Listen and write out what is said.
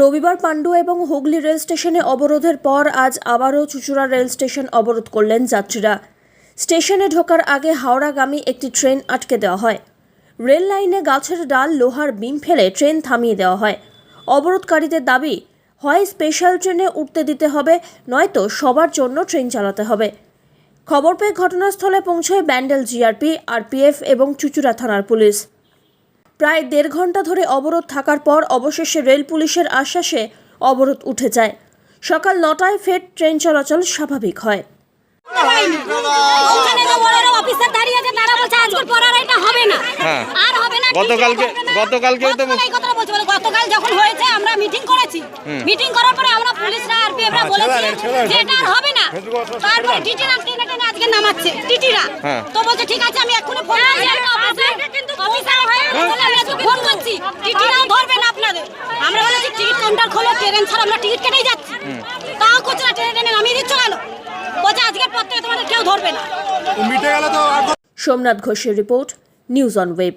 রবিবার পাণ্ডু এবং হুগলি রেল স্টেশনে অবরোধের পর আজ আবারও চুচুড়া রেল স্টেশন অবরোধ করলেন যাত্রীরা। স্টেশনে ঢোকার আগে হাওড়াগামী একটি ট্রেন আটকে দেওয়া হয়। রেল লাইনে গাছের ডাল, লোহার বিম ফেলে ট্রেন থামিয়ে দেওয়া হয়। অবরোধকারীদের দাবি, হয় স্পেশাল ট্রেনে উঠতে দিতে হবে, নয়তো সবার জন্য ট্রেন চালাতে হবে। খবর পেয়ে ঘটনাস্থলে পৌঁছয় ব্যান্ডেল জিআরপি, আরপিএফ এবং চুচুড়া থানার পুলিশ। প্রায় দেড় ঘণ্টা ধরে অবরোধ থাকার পর অবশেষে রেল পুলিশের আশ্বাসে অবরোধ উঠে যায়। সকাল নটায় ফের ট্রেন চলাচল স্বাভাবিক হয়। হয়নি। ওখানে তো বড় বড় অফিসার দাঁড়িয়ে আছে, তারা বলছে আজকের পর আর এটা হবে না। হ্যাঁ। আর হবে না, গতকালকে- ঠিক আছে, গতকালকেও তো- গতকাল এই কথাটা বলছে, বলে গতকাল যখন হয়েছে আমরা মিটিং করেছি। মিটিং করার পরে আমরা পুলিশরা আর পিএফরা বলেছি যে এটা আর হবে না। তারপরে টিটিরা টেনে টেনে আজকে নামাচ্ছে টিটিরা। হ্যাঁ। তো বলছে ঠিক আছে আমি এক্ষুনি ফোন কিন্তু অফিসার হয়ে বলে আমি আজকে ফোন করছি আপনাদের। আমরা বলেছি টিকিট কাউন্টার খোলো ট্রেন ছাড়া আমরা টিকিট কেটেই যাচ্ছি। তাও করছে না ট্রেনে ট্রেনে নামিয়ে দিচ্ছ কেন? বলছে আজকের পর থেকে তোমাদের কেউ ধরবে না। মিটে গেলে তো আর সোমনাথ ঘোষের রিপোর্ট নিউজ অন ওয়েব।